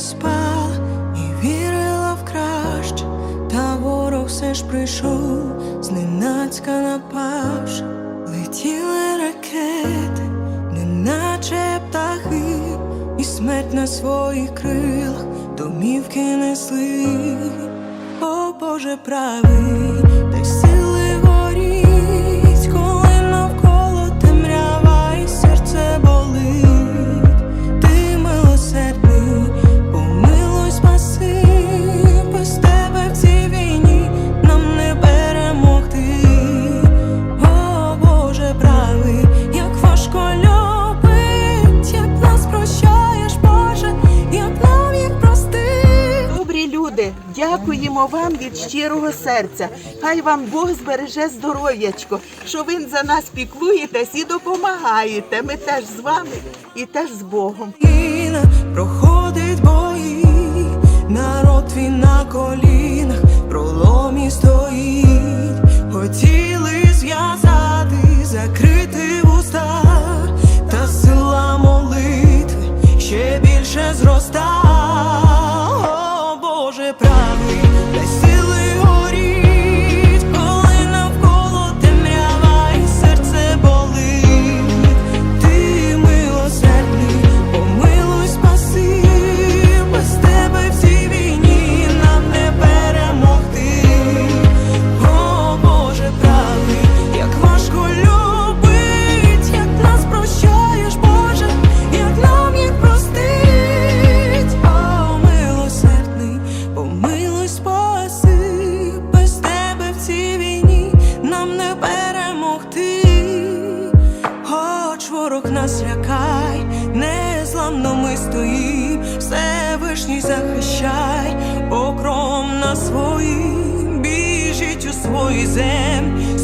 спала і вірила в краще, та ворог все ж прийшов, зненацька напавши, летіли ракети, неначе птахи, і смерть на своїх крилах домівки несли. О Боже правий, дякуємо вам від щирого серця. Хай вам Бог збереже здоров'ячко, що ви за нас піклуєтесь і допомагаєте. Ми теж з вами і теж з Богом. Проходить бої, народ він на колінах, проломі стоїть, Боже правий, дай сили перемогти. Хоч ворог нас лякай, незламно ми стоїм, Всевишній захищай, покром на свої, біжить у свої землі,